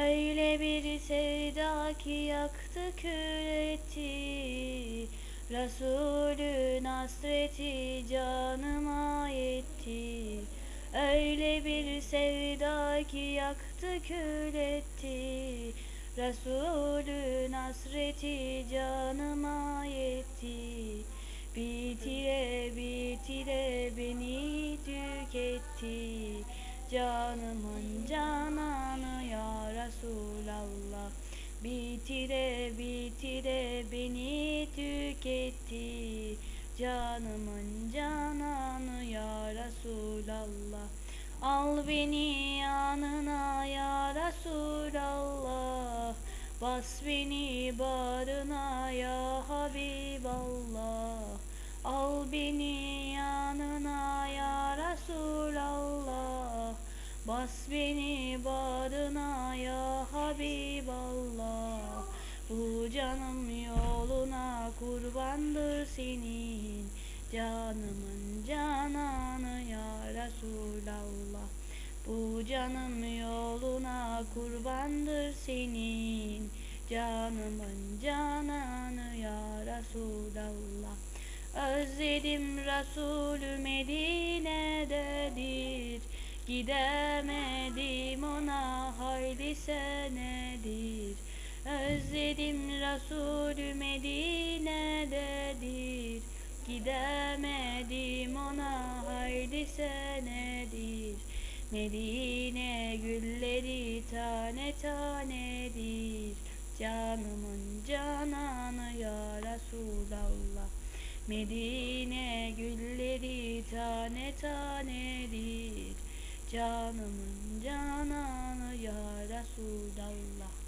Öyle bir sevda ki yaktı kül etti Resulün hasreti canıma yetti. Öyle bir sevda ki yaktı kül etti Resulün hasreti canıma yetti. Bitire bitire beni tüketti. Canımın cananı ya Bitire bitire beni tüketti. Canımın cananı ya Resulallah. Al beni yanına ya Resulallah. Bas beni bağrına ya Habiballah. Al beni yanına ya Resulallah. Bas beni bağrına ya Habiballah Bu canım yoluna kurbandır senin. Canımın cananı ya Resulallah. Bu canım yoluna kurbandır senin. Canımın cananı ya Resulallah. Özledim Resulü Medine'dedir. Gidemedim ona hayli senedir Özledim Resulü Medine'dedir. Gidemedim ona hayli senedir. Medine gülleri tane tanedir. Canımın cananı ya Resulallah. Medine gülleri tane tanedir. Canımın cananı ya Resulallah